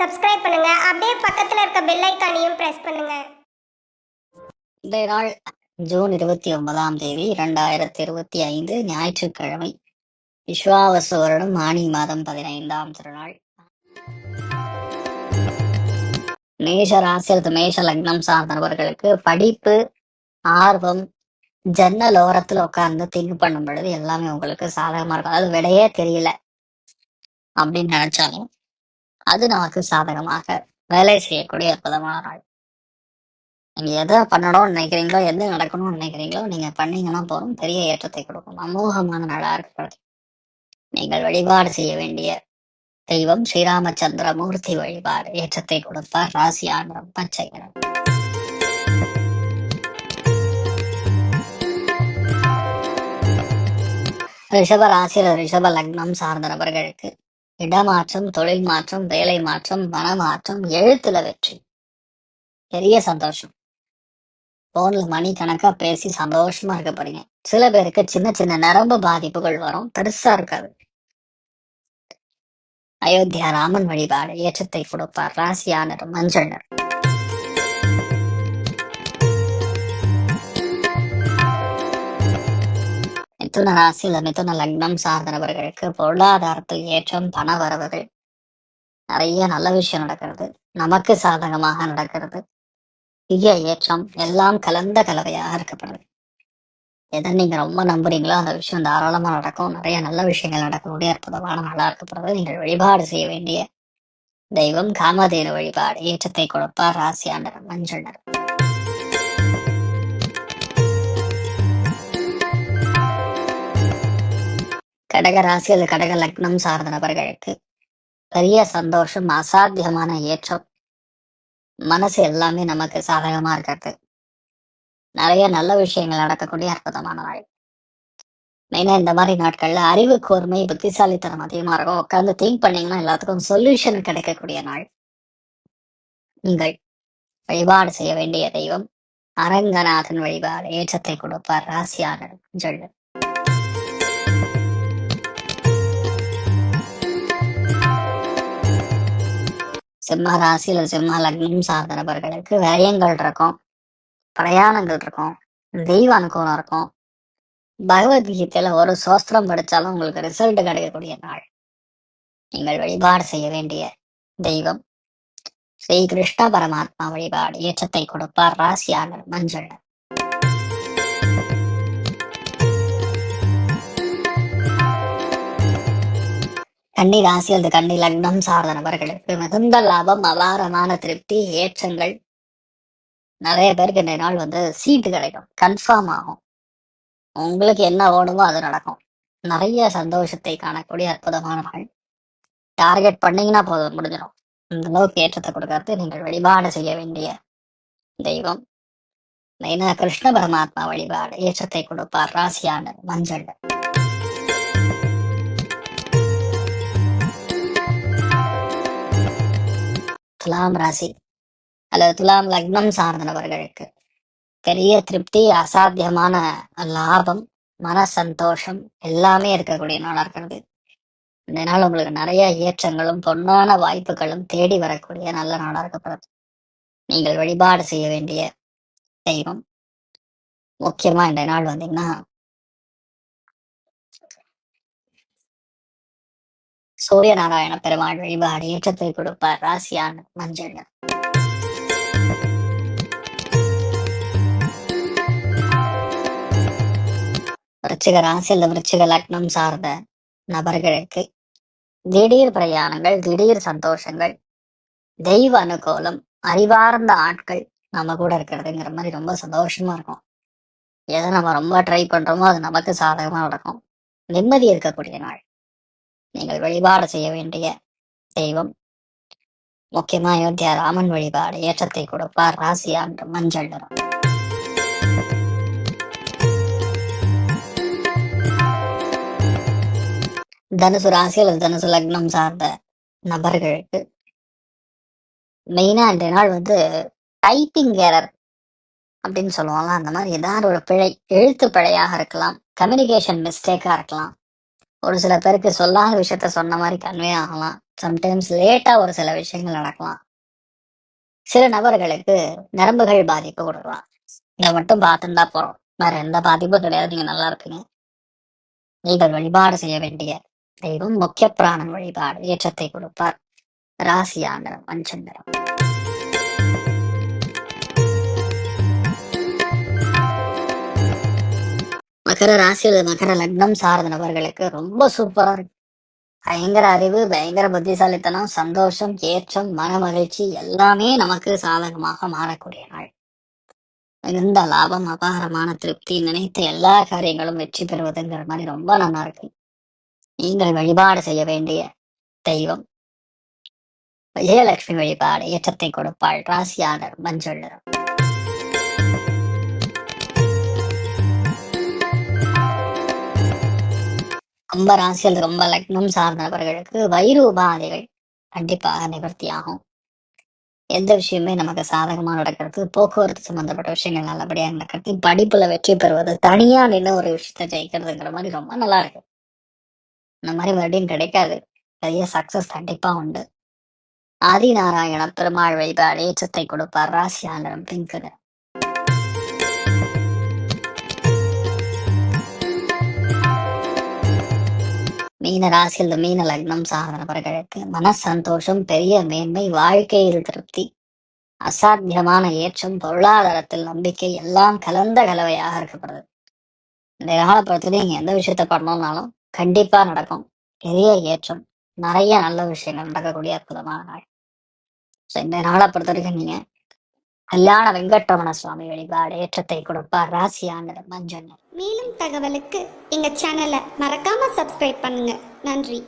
Subscribe பண்ணுங்க. அப்படியே பக்கத்துல இருக்க பெல் ஐக்கானையும் பிரஸ் பண்ணுங்க. இன்றைய நாள் ஜூன் இருபத்தி ஒன்பதாம் தேதி இரண்டாயிரத்தி இருபத்தி ஐந்து ஞாயிற்றுக்கிழமை. விஸ்வாவச வருடம் ஆணி மாதம் பதினைந்தாம் திருநாள். மேஷ ராசியது மேஷ லக்னம் சார்ந்தவர்களுக்கு படிப்பு ஆர்வம் ஜன்னல் ஓரத்தில் உட்கார்ந்து திங்க் பண்ணும் பொழுது எல்லாமே உங்களுக்கு சாதகமா இருக்கும். அதாவது விடையே தெரியல. அப்படின்னு நினைச்சாலும் அது நமக்கு சாதகமாக வேலை செய்யக்கூடிய அற்புதமான நாள். நீங்க எதை பண்ணணும்னு நினைக்கிறீங்களோ எது நடக்கணும்னு நினைக்கிறீங்களோ நீங்க பண்ணீங்கன்னா போதும். பெரிய ஏற்றத்தை கொடுக்கும். அமோகமான நாளா இருக்கிறது நீங்கள் வழிபாடு செய்ய வேண்டிய தெய்வம் ஸ்ரீராமச்சந்திர மூர்த்தி வழிபாடு. ஏற்றத்தை கொடுப்பார் ராசி ஆண்டரம் பச்சை நிறம். ரிஷப ராசியில் ரிஷப லக்னம் சார்ந்த நபர்களுக்கு இடமாற்றம் தொழில் மாற்றம் வேலை மாற்றம் மனமாற்றம் எழுத்துல வெற்றி. பெரிய சந்தோஷம். போன்ல மணி கணக்கா பேசி சந்தோஷமா இருக்கப்படுங்க. சில பேருக்கு சின்ன சின்ன நரம்பு பாதிப்புகள் வரும். பெருசா இருக்காது. அயோத்தியா ராமன் வழிபாடு ஏற்றத்தை கொடுப்பார். ராசியானர் மஞ்சள் நிறம். மிதுன ராசியில மிதுன லக்னம் சார்ந்த நபர்களுக்கு பொருளாதாரத்தில் ஏற்றம் பண வரவுகள். நிறைய நல்ல விஷயம் நடக்கிறது. நமக்கு சாதகமாக நடக்கிறது. பெரிய ஏற்றம் எல்லாம் கலந்த கலவையாக இருக்கப்படுது. எதை நீங்க ரொம்ப நம்புறீங்களோ அந்த விஷயம் தாராளமா நடக்கும். நிறைய நல்ல விஷயங்கள் நடக்கக்கூடிய அற்புதமான நல்லா இருக்கப்படுறது நீங்கள் வழிபாடு செய்ய வேண்டிய தெய்வம் காமதேனு வழிபாடு. ஏற்றத்தை கொடுப்பார் ராசியாண்டர் மஞ்சள் நிறம். கடக ராசி அல்லது கடக லக்னம் சார்ந்த நபர்களுக்கு பெரிய சந்தோஷம் அசாத்தியமான ஏற்றம். மனசு எல்லாமே நமக்கு சாதகமா இருக்கிறது. நிறைய நல்ல விஷயங்கள் நடக்கக்கூடிய அற்புதமான நாள். மெயினா இந்த மாதிரி நாட்கள்ல அறிவு கூர்மை புத்திசாலித்தனம் அதிகமா இருக்கும். உட்கார்ந்து திங்க் பண்ணீங்கன்னா எல்லாத்துக்கும் சொல்யூஷன் கிடைக்கக்கூடிய நாள். நீங்கள் வழிபாடு செய்ய வேண்டிய தெய்வம் அரங்கநாதன் வழிபாடு ஏற்றத்தை கொடுப்பார் ராசியாளர் ஜொல்லு சிம்ம ராசியில சிம்ம லக்னம் சார்ந்த நபர்களுக்கு விரயங்கள் இருக்கும். பிரயாணங்கள் இருக்கும். தெய்வ அனுகூலம் இருக்கும். பகவத்கீதையில ஒரு சோஸ்திரம் படிச்சாலும் உங்களுக்கு ரிசல்ட் கிடைக்கக்கூடிய நாள். நீங்கள் வழிபாடு செய்ய வேண்டிய தெய்வம். ஸ்ரீ கிருஷ்ண பரமாத்மா வழிபாடு ஏற்றத்தை கொடுப்பார். ராசியாளர் மஞ்சள். கன்னி ராசி அல்லது கன்னி லக்னம் சார்ந்த நபர்களுக்கு மிகுந்த லாபம் அபாரமான திருப்தி ஏற்றங்கள். நிறைய பேருக்கு இந்த நாள் வந்து சீட்டு கிடைக்கும். கன்ஃபார்ம் ஆகும். உங்களுக்கு என்ன ஓடுமோ அது நடக்கும். நிறைய சந்தோஷத்தை காணக்கூடிய அற்புதமான நாள் டார்கெட் பண்ணீங்கன்னா போதும் முடிஞ்சிடும். இந்த அளவுக்கு ஏற்றத்தை கொடுக்கறது நீங்கள் வழிபாடு செய்ய வேண்டிய தெய்வம். மெயினா கிருஷ்ண பரமாத்மா வழிபாடு. ஏற்றத்தை கொடுப்பார் ராசியான மஞ்சள் துலாம் ராசி அல்லது துலாம் லக்னம் சார்ந்த நபர்களுக்கு பெரிய திருப்தி அசாத்தியமான லாபம் மன சந்தோஷம் எல்லாமே இருக்கக்கூடிய நாளாக இருக்கிறது. இந்த நாள் உங்களுக்கு நிறைய ஏற்றங்களும் பொன்னான வாய்ப்புகளும் தேடி வரக்கூடிய நல்ல நாளாக இருக்கப்படுது நீங்கள் வழிபாடு செய்ய வேண்டிய தெய்வம். முக்கியமா இந்த நாள் வந்தீங்கன்னா சூரிய நாராயண பெருமாள் வழிபாடு ஏற்றத்தை கொடுப்பார் ராசியான மஞ்சள். விருச்சிக ராசி இந்த விருச்சிக லக்னம் சார்ந்த நபர்களுக்கு திடீர் பிரயாணங்கள் திடீர் சந்தோஷங்கள் தெய்வ அனுகூலம் அறிவார்ந்த ஆட்கள் நம்ம கூட இருக்கிறதுங்கிற மாதிரி ரொம்ப சந்தோஷமா இருக்கும். எதை நம்ம ரொம்ப ட்ரை பண்றோமோ அது நமக்கு சாதகமா நடக்கும். நிம்மதி இருக்கக்கூடிய நாள். நீங்கள் வழிபாடு செய்ய வேண்டிய தெய்வம். முக்கியமா அயோத்தியா ராமன் வழிபாடு ஏற்றத்தை கொடுப்பார் ராசியான்ற மஞ்சள் நிறம். தனுசு ராசி அல்லது தனுசு லக்னம் சார்ந்த நபர்களுக்கு மெயினா இன்றைய நாள் வந்து டைப்பிங் எரர் அப்படின்னு சொல்லுவாங்க. அந்த மாதிரி ஏதாவது ஒரு பிழை எழுத்து பிழையாக இருக்கலாம். கம்யூனிகேஷன் மிஸ்டேக்கா இருக்கலாம். ஒரு சில பேருக்கு சொல்லாத விஷயத்த சொன்ன மாதிரி கன்வே ஆகலாம். சம்டைம்ஸ் லேட்டா ஒரு சில விஷயங்கள் நடக்கலாம். சில நபர்களுக்கு நரம்புகள் பாதிப்பு கொடுக்கலாம். இதை மட்டும் பார்த்துருந்தா போறோம். வேற எந்த பாதிப்பும் கிடையாது. நீங்க நல்லா இருப்பீங்க. நீங்கள் வழிபாடு செய்ய வேண்டிய தெய்வம் முக்கிய பிராணம் வழிபாடு ஏற்றத்தை கொடுப்பார். ராசியாண்டரம் மஞ்சந்திரம் மகர ராசியில் மகர லக்னம் சார்ந்த நபர்களுக்கு ரொம்ப சூப்பரா இருக்கு. பயங்கர அறிவு பயங்கர புத்திசாலித்தனம் சந்தோஷம் ஏற்றம் மன மகிழ்ச்சி எல்லாமே நமக்கு சாதகமாக மாறக்கூடிய நாள். மிகுந்த லாபம் அபாரமான திருப்தி நினைத்த எல்லா காரியங்களும் வெற்றி பெறுவதுங்கிற மாதிரி ரொம்ப நல்லா இருக்கு. நீங்கள் வழிபாடு செய்ய வேண்டிய தெய்வம். விஜயலட்சுமி வழிபாடு ஏற்றத்தை கொடுப்பாள் ராசியாளர் மஞ்சள் நிறம். ரொம்ப ராசியில் ரொம்ப லக்னம் சார்ந்தவர்களுக்கு வயிறு உபாதைகள் கண்டிப்பாக நிவர்த்தி ஆகும் எந்த விஷயமே நமக்கு சாதகமா நடக்கிறது போக்குவரத்து சம்பந்தப்பட்ட விஷயங்கள் நல்லபடியா நடக்கிறது படிப்புல வெற்றி பெறுவது தனியா நின்று ஒரு விஷயத்த ஜெயிக்கிறதுங்கிற மாதிரி ரொம்ப நல்லா இருக்கு. இந்த மாதிரி மறுபடியும் கிடைக்காது. பெரிய சக்சஸ் கண்டிப்பா உண்டு. ஆதிநாராயண பெருமாள் வழிபாடு ஏற்றத்தை கொடுப்பார் ராசியாளரும் பிங்க் நிறம். மீன ராசியில் மீன லக்னம் சார்ந்தவர்களுக்கு மன சந்தோஷம் பெரிய மேன்மை வாழ்க்கையில் திருப்தி. அசாத்தியமான ஏற்றம் பொருளாதாரத்தில் நம்பிக்கை எல்லாம் கலந்த கலவையாக இருக்கப்படுது. இந்த காலப்படத்துல நீங்க எந்த விஷயத்த பண்ணணும்னாலும் கண்டிப்பா நடக்கும். பெரிய ஏற்றம் நிறைய நல்ல விஷயங்கள் நடக்கக்கூடிய அற்புதமான நாள். ஸோ இந்த நாளை பொறுத்த வரைக்கும் நீங்க கல்யாண வெங்கட்ரமண சுவாமி வழிபாடு ஏற்றத்தை கொடுப்பார். ராசியான மஞ்சள் மேலும் தகவலுக்கு எங்க சேனலை மறக்காம சப்ஸ்கிரைப் பண்ணுங்க. நன்றி.